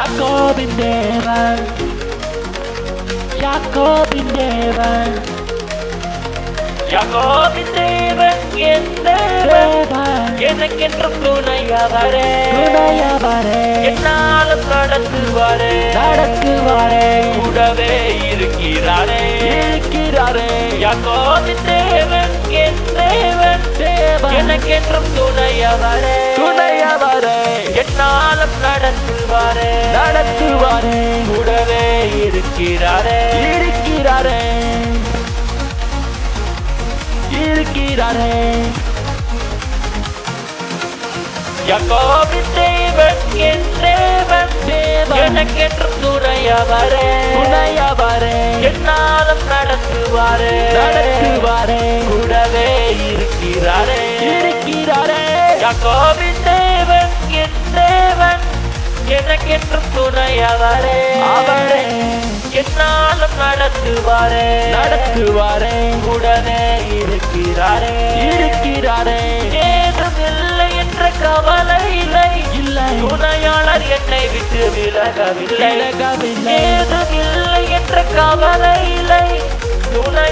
என் தேவன் தேவன் எனக்கென்றும் துணையவரே துணையவரே என்னாலும் நடத்துவாரே நடத்துவாரே கூடவே இருக்கிறாரே இருக்கிறாரே யாக்கோபின் தேவன் எனக்கென்றும் துணையவரே. துணையவரே. என்னாலும் நடத்துவாரே. நடத்துவாரே. கூடவே இருக்கிறாரே. இருக்கிறாரே. இருக்கிறாரே. யாக்கோபின் தேவன் என் தேவன் தேவன் எனக்கென்றும் துணையவரே. துணையவரே. என்னாலும் நடத்துவாரே. நடத்துவாரே. கூடவே இருக்கிறாரே. யாக்கோபின் தேவன் என் தேவன் எனக்கென்றும் துணையவரே. அவரே என்னாலும் நடத்துவாரே. நடத்துவாரே. கூடவே இருக்கிறாரே. இருக்கிறாரே. ஏதுமில்லை என்ற கவலை இல்லை. இல்லை. துணையாளர் என்னை விட்டு விலகவில்லை. விலகவில்லை. ஏதுமில்லை என்ற கவலை இல்லை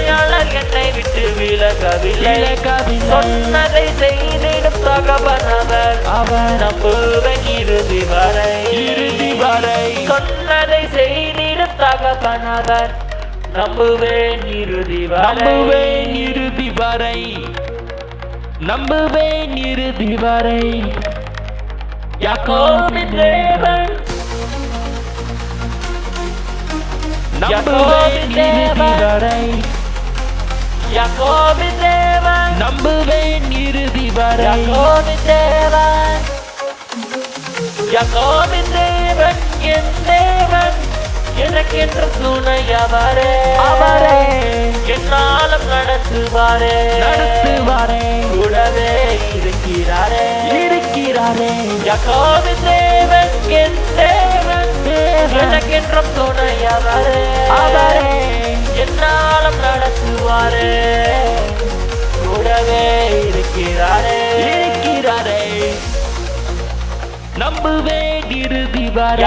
துணையாளர் என்னை விட்டு விலகவில்லை. சொன்னதை செய்திடும் தகவனவர் அவர். நம்புவன் இறுதி வரை. இறுதி வரை. சொன்னதை செய்திடும் தகவனவர் நம்புவேன் இறுதி நம்புவேன் இறுதி வரை. நம்புவேன் இறுதி வரை. யாக்கோபின் தேவன். நம்புவேன் இறுதி வரை. யாக்கோபின் தேவன். நம்புவேன் இறுதி வரை. யாக்கோபின் தேவன். யாக்கோபின் தேவன் என் தேவன். எனக்கென்று துணையவரே. அவரே. என்னாலும் நடத்துவாரே. நடத்துவாரே. கூடவே இருக்கிறாரே. இருக்கிறாரே. யாக்கோபின் தேவன் என் தேவன். தேவன். எனக்கென்றும் துணையவரே. அவரே. என்னாலும் நடத்துவாரே. நம்புவேன் இறுதி வரை.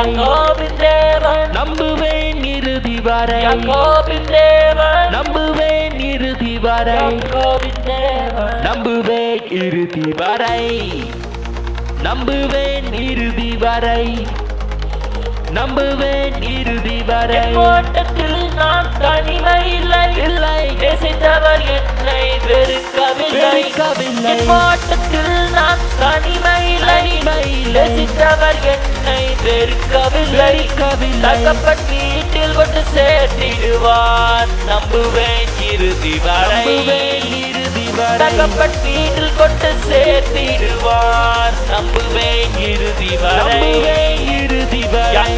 நம்புவேன் இறுதி வரை. நம்புவேன் இறுதி வரை. நம்புவேன் இறுதி வரை. நம்புவேன் இறுதி வரை. நம்புவேன் இறுதி வரை. ஓட்டத்தில் நான் தனிமை இல்லை. என்னை வெறுக்கவில்லை. வெறுக்கவில்லை. ஓட்டத்தில் நான் தனிமை இல்லை தனிமை இல்லை. நேசித்தவர் என்னை வெறுக்கவில்லை. தகப்பன் வீட்டில் கொண்டு சேர்த்திடுவான் நம்புவேன் இறுதி வரை. இறுதி வரை. தகப்பன் வீட்டில் கொண்டு சேர்த்திடுவான் நம்புவேன் இறுதி வரை. இறுதி வரை.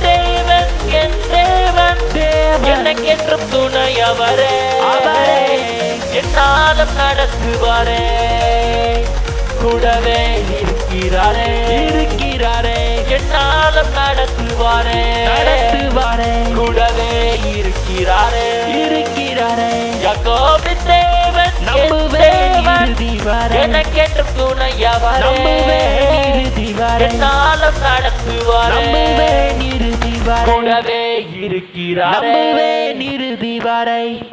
தேவன் என் தேவன். தேவன். எனக்கென்று துணையவரே. அவரே. என்னாலும் நடத்துவாரே கூடவே இருக்கிறாரே. இருக்கிறாரே. என்னாலும் நடத்துவாரே. நடத்துவாரே. கூடவே இருக்கிறாரே. இருக்கிறாரே. யாக்கோபின் தேவன் நம்புவேன் எனக்கென்று துணையவரே. என்னாலும் நடத்துவாரே. கூடவே இருக்கிறாரே. நம்புவேன் இறுதி வரை